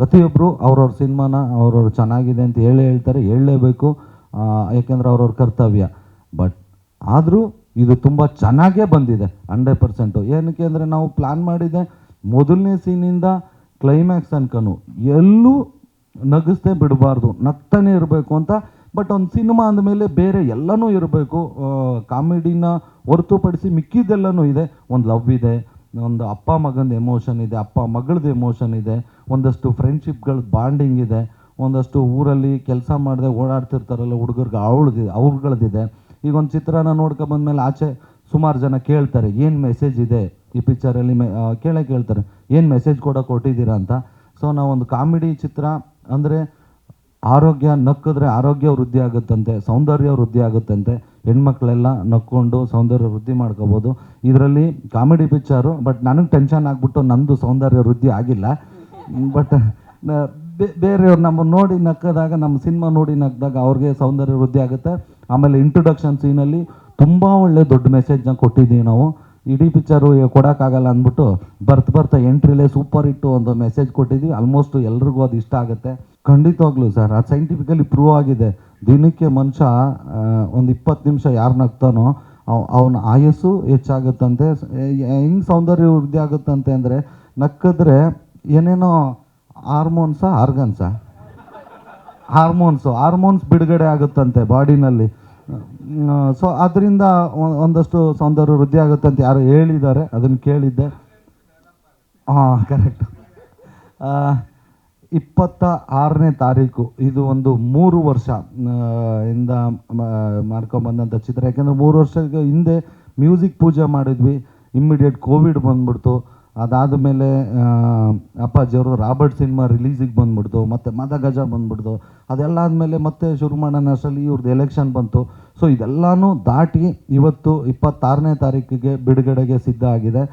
ಪ್ರತಿಯೊಬ್ಬರು ಅವ್ರವ್ರ ಸಿನಿಮಾನ, ಅವ್ರವ್ರು ಚೆನ್ನಾಗಿದೆ ಅಂತ ಹೇಳೇ ಹೇಳ್ತಾರೆ, ಹೇಳಲೇಬೇಕು. ಯಾಕೆಂದ್ರೆ ಅವ್ರವ್ರ ಕರ್ತವ್ಯ. ಬಟ್ ಆದರೂ ಇದು ತುಂಬ ಚೆನ್ನಾಗೇ ಬಂದಿದೆ, ಹಂಡ್ರೆಡ್ ಪರ್ಸೆಂಟು. ಏನಕ್ಕೆ ಅಂದರೆ ನಾವು ಪ್ಲ್ಯಾನ್ ಮಾಡಿದೆ ಮೊದಲನೇ ಸೀನಿಂದ ಕ್ಲೈಮ್ಯಾಕ್ಸ್ ಅನ್ಕನು ಎಲ್ಲೂ ನಗಿಸ್ತೇ ಬಿಡಬಾರ್ದು, ನಗ್ತಾನೆ ಇರಬೇಕು ಅಂತ. ಬಟ್ ಒಂದು ಸಿನಿಮಾ ಅಂದಮೇಲೆ ಬೇರೆ ಎಲ್ಲನೂ ಇರಬೇಕು. ಕಾಮಿಡಿನ ಹೊರತುಪಡಿಸಿ ಮಿಕ್ಕಿದ್ದೆಲ್ಲನೂ ಇದೆ. ಒಂದು ಲವ್ ಇದೆ ಒಂದು ಅಪ್ಪ ಮಗಂದು ಎಮೋಷನ್ ಇದೆ, ಅಪ್ಪ ಮಗಳದ್ದು ಎಮೋಷನ್ ಇದೆ, ಒಂದಷ್ಟು ಫ್ರೆಂಡ್ಶಿಪ್ಗಳ ಬಾಂಡಿಂಗ್ ಇದೆ, ಒಂದಷ್ಟು ಊರಲ್ಲಿ ಕೆಲಸ ಮಾಡದೆ ಓಡಾಡ್ತಿರ್ತಾರಲ್ಲ ಹುಡುಗರಿಗೆ ಅವಳದಿದೆ ಅವ್ರಗಳದಿದೆ ಈಗ ಒಂದು ಚಿತ್ರನ ನೋಡ್ಕೊ ಬಂದಮೇಲೆ ಆಚೆ ಸುಮಾರು ಜನ ಕೇಳ್ತಾರೆ, ಏನು ಮೆಸೇಜ್ ಇದೆ? ಈ ಪಿಕ್ಚರಲ್ಲಿ ಮೆ ಕೇಳೇ ಕೇಳ್ತಾರೆ, ಏನು ಮೆಸೇಜ್ ಕೂಡ ಕೊಟ್ಟಿದ್ದೀರಾ ಅಂತ. ಸೊ ನಾವೊಂದು ಕಾಮಿಡಿ ಚಿತ್ರ ಅಂದರೆ ಆರೋಗ್ಯ ನಕ್ಕಿದ್ರೆ ಆರೋಗ್ಯ ವೃದ್ಧಿ ಆಗುತ್ತಂತೆ, ಸೌಂದರ್ಯ ವೃದ್ಧಿ ಆಗುತ್ತಂತೆ. ಹೆಣ್ಮಕ್ಳೆಲ್ಲ ನಕ್ಕೊಂಡು ಸೌಂದರ್ಯ ವೃದ್ಧಿ ಮಾಡ್ಕೋಬೋದು. ಇದರಲ್ಲಿ ಕಾಮಿಡಿ ಪಿಕ್ಚರು ಬಟ್ ನನಗೆ ಟೆನ್ಷನ್ ಆಗಿಬಿಟ್ಟು ನಂದು ಸೌಂದರ್ಯ ವೃದ್ಧಿ ಆಗಿಲ್ಲ. ಬಟ್ ಬೇರೆಯವ್ರು ನಮ್ಮ ನೋಡಿ ನಕ್ಕದಾಗ, ನಮ್ಮ ಸಿನಿಮಾ ನೋಡಿ ನಕ್ಕಿದಾಗ ಅವ್ರಿಗೆ ಸೌಂದರ್ಯ ವೃದ್ಧಿ ಆಗುತ್ತೆ. ಆಮೇಲೆ ಇಂಟ್ರೊಡಕ್ಷನ್ ಸೀನಲ್ಲಿ ತುಂಬ ಒಳ್ಳೆ ದೊಡ್ಡ ಮೆಸೇಜ್ನ ಕೊಟ್ಟಿದ್ದೀವಿ ನಾವು. ಇಡೀ ಪಿಕ್ಚರು ಕೊಡೋಕ್ಕಾಗಲ್ಲ ಅಂದ್ಬಿಟ್ಟು ಬರ್ತಾ ಬರ್ತಾ ಎಂಟ್ರಿಲೇ ಸೂಪರ್ ಇಟ್ಟು ಒಂದು ಮೆಸೇಜ್ ಕೊಟ್ಟಿದ್ವಿ. ಆಲ್ಮೋಸ್ಟ್ ಎಲ್ರಿಗೂ ಅದು ಇಷ್ಟ ಆಗುತ್ತೆ. ಖಂಡಿತವಾಗ್ಲೂ ಸರ್, ಅದು ಸೈಂಟಿಫಿಕಲಿ ಪ್ರೂವ್ ಆಗಿದೆ. ದಿನಕ್ಕೆ ಮನುಷ್ಯ ಒಂದು ಇಪ್ಪತ್ತು ನಿಮಿಷ ಯಾರು ನಗ್ತಾನೋ ಅವನ ಆಯಸ್ಸು ಹೆಚ್ಚಾಗುತ್ತಂತೆ. ಹೆಂಗೆ ಸೌಂದರ್ಯ ವೃದ್ಧಿ ಆಗುತ್ತಂತೆ ಅಂದರೆ ನಕ್ಕಿದ್ರೆ ಏನೇನೋ ಹಾರ್ಮೋನ್ಸಾ ಆರ್ಗನ್ಸಾ ಹಾರ್ಮೋನ್ಸು ಹಾರ್ಮೋನ್ಸ್ ಬಿಡುಗಡೆ ಆಗುತ್ತಂತೆ ಬಾಡಿನಲ್ಲಿ ಸೊ ಅದರಿಂದ ಒಂದಷ್ಟು ಸೌಂದರ್ಯ ವೃದ್ಧಿ ಆಗುತ್ತೆ ಅಂತ ಯಾರು ಹೇಳಿದ್ದಾರೆ. ಅದನ್ನು ಕೇಳಿದ್ದೆ. ಹಾಂ ಕರೆಕ್ಟ್ ಇಪ್ಪತ್ತ ಆರನೇ ತಾರೀಕು, ಇದು ಒಂದು ಮೂರು ವರ್ಷ ಇಂದ ಮಾಡ್ಕೊಂಬಂದಂಥ ಚಿತ್ರ. ಯಾಕೆಂದರೆ ಮೂರು ವರ್ಷದ ಹಿಂದೆ ಮ್ಯೂಸಿಕ್ ಪೂಜೆ ಮಾಡಿದ್ವಿ. ಇಮ್ಮಿಡಿಯೇಟ್ ಕೋವಿಡ್ ಬಂದ್ಬಿಡ್ತು. ಅದಾದ ಮೇಲೆ ಅಪ್ಪಾಜಿಯವರು ರಾಬರ್ಟ್ ಸಿನಿಮಾ ರಿಲೀಸಿಗೆ ಬಂದ್ಬಿಡ್ತು, ಮತ್ತು ಮದ ಗಜ ಬಂದ್ಬಿಡ್ತು ಅದೆಲ್ಲ ಆದಮೇಲೆ ಮತ್ತೆ ಶುರು ಮಾಡೋಣ ಅಷ್ಟರಲ್ಲಿ ಇವ್ರದ್ದು ಎಲೆಕ್ಷನ್ ಬಂತು. ಸೊ ಇದೆಲ್ಲನೂ ದಾಟಿ ಇವತ್ತು ಇಪ್ಪತ್ತಾರನೇ ತಾರೀಕಿಗೆ ಬಿಡುಗಡೆಗೆ ಸಿದ್ಧ ಆಗಿದೆ.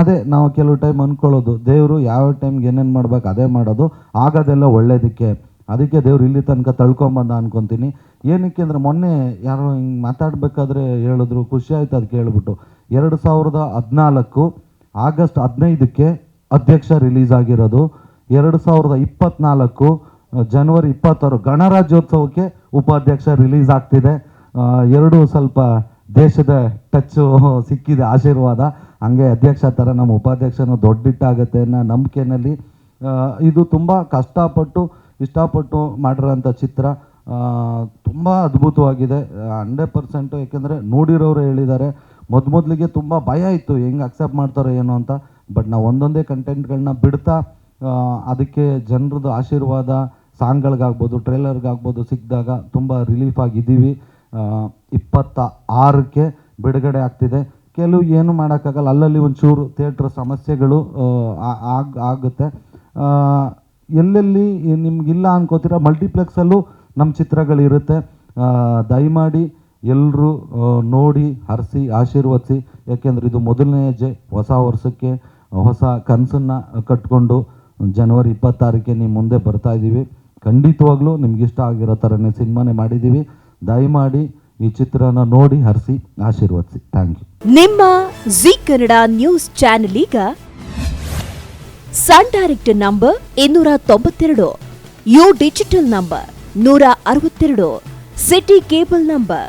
ಅದೇ ನಾವು ಕೆಲವು ಟೈಮ್ ಅಂದ್ಕೊಳ್ಳೋದು ದೇವರು ಯಾವ ಟೈಮ್ಗೆ ಏನೇನು ಮಾಡ್ಬೇಕು ಅದೇ ಮಾಡೋದು, ಆಗೋದೆಲ್ಲ ಒಳ್ಳೇದಕ್ಕೆ. ಅದಕ್ಕೆ ದೇವ್ರು ಇಲ್ಲಿ ತನಕ ತಳ್ಕೊಂಬಂದ ಅನ್ಕೊತೀನಿ. ಏನಕ್ಕೆ ಅಂದರೆ ಮೊನ್ನೆ ಯಾರೋ ಹಿಂಗೆ ಮಾತಾಡಬೇಕಾದ್ರೆ ಹೇಳಿದ್ರು, ಖುಷಿ ಆಯ್ತು ಅದು ಕೇಳ್ಬಿಟ್ಟು. ಎರಡು ಸಾವಿರದ ಹದಿನಾಲ್ಕು ಆಗಸ್ಟ್ ಹದಿನೈದಕ್ಕೆ ಅಧ್ಯಕ್ಷ ರಿಲೀಸ್ ಆಗಿರೋದು. ಎರಡು ಸಾವಿರದ ಇಪ್ಪತ್ನಾಲ್ಕು ಜನವರಿ ಇಪ್ಪತ್ತಾರು ಗಣರಾಜ್ಯೋತ್ಸವಕ್ಕೆ ಉಪಾಧ್ಯಕ್ಷ ರಿಲೀಸ್ ಆಗ್ತಿದೆ. ಎರಡು ಸ್ವಲ್ಪ ದೇಶದ ಟಚ್ಚು ಸಿಕ್ಕಿದೆ ಆಶೀರ್ವಾದ. ಹಂಗೆ ಅಧ್ಯಕ್ಷ ಥರ ನಮ್ಮ ಉಪಾಧ್ಯಕ್ಷನ ದೊಡ್ಡಿಟ್ಟಾಗತ್ತೆ ಅನ್ನೋ ನಂಬಿಕೆನಲ್ಲಿ ಇದು ತುಂಬ ಕಷ್ಟಪಟ್ಟು, ಇಷ್ಟಪಟ್ಟು ಮಾಡಿರೋಂಥ ಚಿತ್ರ. ತುಂಬ ಅದ್ಭುತವಾಗಿದೆ. ಹಂಡ್ರೆಡ್ ಪರ್ಸೆಂಟು ಏಕೆಂದರೆ ನೋಡಿರೋರು ಹೇಳಿದ್ದಾರೆ. ಮೊದಲಿಗೆ ತುಂಬ ಭಯ ಇತ್ತು, ಹೆಂಗೆ ಅಕ್ಸೆಪ್ಟ್ ಮಾಡ್ತಾರೋ ಏನೋ ಅಂತ. ಬಟ್ ನಾವು ಒಂದೊಂದೇ ಕಂಟೆಂಟ್ಗಳನ್ನ ಬಿಡ್ತಾ ಅದಕ್ಕೆ ಜನರದು ಆಶೀರ್ವಾದ, ಸಾಂಗ್ಗಳಿಗಾಗ್ಬೋದು ಟ್ರೇಲರ್ಗಾಗ್ಬೋದು ಸಿಕ್ಕಿದಾಗ ತುಂಬ ರಿಲೀಫ್ ಆಗಿದ್ದೀವಿ. ಇಪ್ಪತ್ತ ಆರಕ್ಕೆ ಬಿಡುಗಡೆ ಆಗ್ತಿದೆ. ಕೆಲವು ಏನು ಮಾಡೋಕ್ಕಾಗಲ್ಲ, ಅಲ್ಲಲ್ಲಿ ಒಂಚೂರು ಥಿಯೇಟ್ರ್ ಸಮಸ್ಯೆಗಳು ಆಗ ಆಗ್, ಆಗುತ್ತೆ. ಎಲ್ಲೆಲ್ಲಿ ನಿಮ್ಗೆ ಇಲ್ಲ ಅನ್ಕೋತೀರ ಮಲ್ಟಿಪ್ಲೆಕ್ಸಲ್ಲೂ ನಮ್ಮ ಚಿತ್ರಗಳಿರುತ್ತೆ. ದಯಮಾಡಿ ಎಲ್ಲರೂ ನೋಡಿ, ಹರಿಸಿ, ಆಶೀರ್ವದಿಸಿ. ಯಾಕೆಂದರೆ ಇದು ಮೊದಲನೇ ಹೆಜ್ಜೆ ಹೊಸ ವರ್ಷಕ್ಕೆ ಹೊಸ ಕನಸನ್ನು ಕಟ್ಕೊಂಡು ಜನವರಿ ಇಪ್ಪತ್ತಾರಕ್ಕೆ ನಿಮ್ಮ ಮುಂದೆ ಬರ್ತಾ ಇದ್ದೀವಿ. ಖಂಡಿತವಾಗ್ಲೂ ನಿಮ್ಗೆ ಇಷ್ಟ ಆಗಿರೋ ಥರನೇ ಸಿನಿಮಾನೇ ಮಾಡಿದ್ದೀವಿ. ದಯಮಾಡಿ ಈ ಚಿತ್ರನ ನೋಡಿ, ಹರಿಸಿ, ಆಶೀರ್ವದಿಸಿ. Thank you. ನಿಮ್ಮ ಜಿ ಕನ್ನಡ ನ್ಯೂಸ್ ಚಾನೆಲ್ ಈಗ ಸನ್ ಡೈರೆಕ್ಟ್ ನಂಬರ್ ಇನ್ನೂರ ತೊಂಬತ್ತೆರಡು, ಯು ಡಿಜಿಟಲ್ ನಂಬರ್ ನೂರ ಅರವತ್ತೆರಡು, ಸಿಟಿ ಕೇಬಲ್ ನಂಬರ್